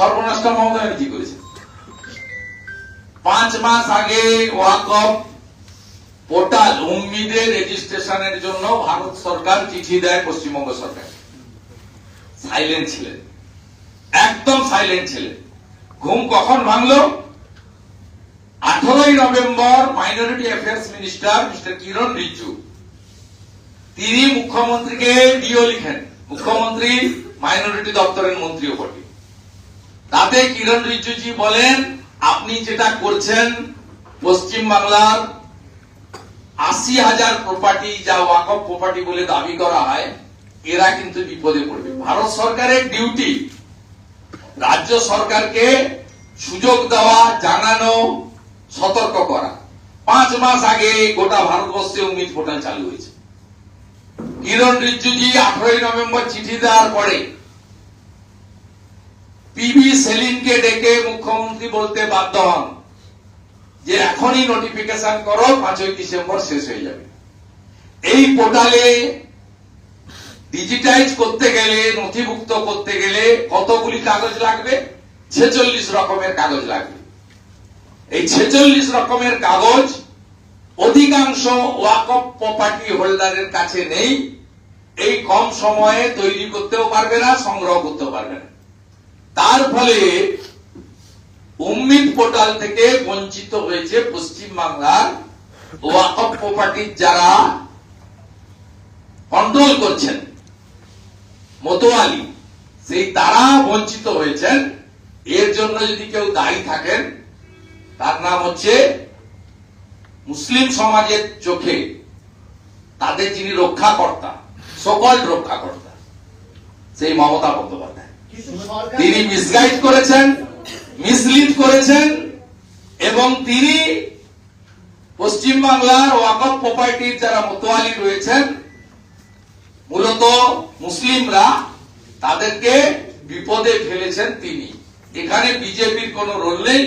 সর্বনাশটা মমতা ব্যানার্জি করেছে? পাঁচ মাস আগে ওয়াকফ পোর্টাল উম্মিদের রেজিস্ট্রেশনের জন্য ভারত সরকার চিঠি দেয় পশ্চিমবঙ্গ সরকার। সাইলেন্ট ছিলেন। একদম সাইলেন্ট ছিলেন। ঘুম কখন ভাঙলো? আঠারোই November minority affairs minister mister Kiren Rijiju তিনি মুখ্যমন্ত্রীকে ডিও লিখেন। মুখ্যমন্ত্রী মাইনরিটি দপ্তরের মন্ত্রীও বটে। তাতে কিরণ রিজিজুজি বলেন, আপনি যেটা করছেন, পশ্চিম বাংলার আশি হাজার প্রপার্টি যা ওয়াকফ প্রপার্টি বলে দাবি করা হয়, এরা কিন্তু বিপদে পড়বে। ভারত সরকারের ডিউটি রাজ্য সরকারকে সুযোগ দেওয়া, জানানো, সতর্ক করা। পাঁচ মাস আগে গোটা ভারতবর্ষে উমিদ পোর্টাল চালু হয়েছে। কিরণ রিজিজুজি আঠারোই নভেম্বর চিঠি দেওয়ার পরে পিবি সেলিনকে ডেকে মুখ্যমন্ত্রী বলতে বাধ্য হন যে এখনই নোটিফিকেশন করো, পাঁচই ডিসেম্বর শেষ হয়ে যাবে। এই পোর্টালে ডিজিটাইজ করতে গেলে, নথিভুক্ত করতে গেলে কতগুলি কাগজ লাগবে? ছেচল্লিশ রকমের কাগজ লাগবে। এই ছেচল্লিশ রকমের কাগজ অধিকাংশ ওয়াক ওয়াকফ প্রপার্টি হোল্ডারের কাছে নেই। এই কম সময়ে তৈরি করতেও পারবে না, সংগ্রহ করতেও পারবে না। তার ফলে উম্মিদ পোর্টাল থেকে বঞ্চিত হয়েছে পশ্চিম বাংলার ওয়াকফ যারা কন্ট্রোল করছেন। মতোয়ালি সেই তারা বঞ্চিত হয়েছেন। এর জন্য যদি কেউ দায়ী থাকেন, তার নাম হচ্ছে মুসলিম সমাজের চোখে তাদের যিনি রক্ষাকর্তা, সকল রক্ষাকর্তা, সেই মমতা বন্দ্যোপাধ্যায়। তিনি মিসগাইড করেছেন মিসলিড করেছেন, এবং তিনি পশ্চিম বাংলার ওয়াকফ প্রপার্টির যারা মোতোয়ালি রয়েছেন, মূলত মুসলিমরা তাদেরকে বিপদে ফেলেছেন তিনি। এখানে বিজেপির কোন রোল নেই।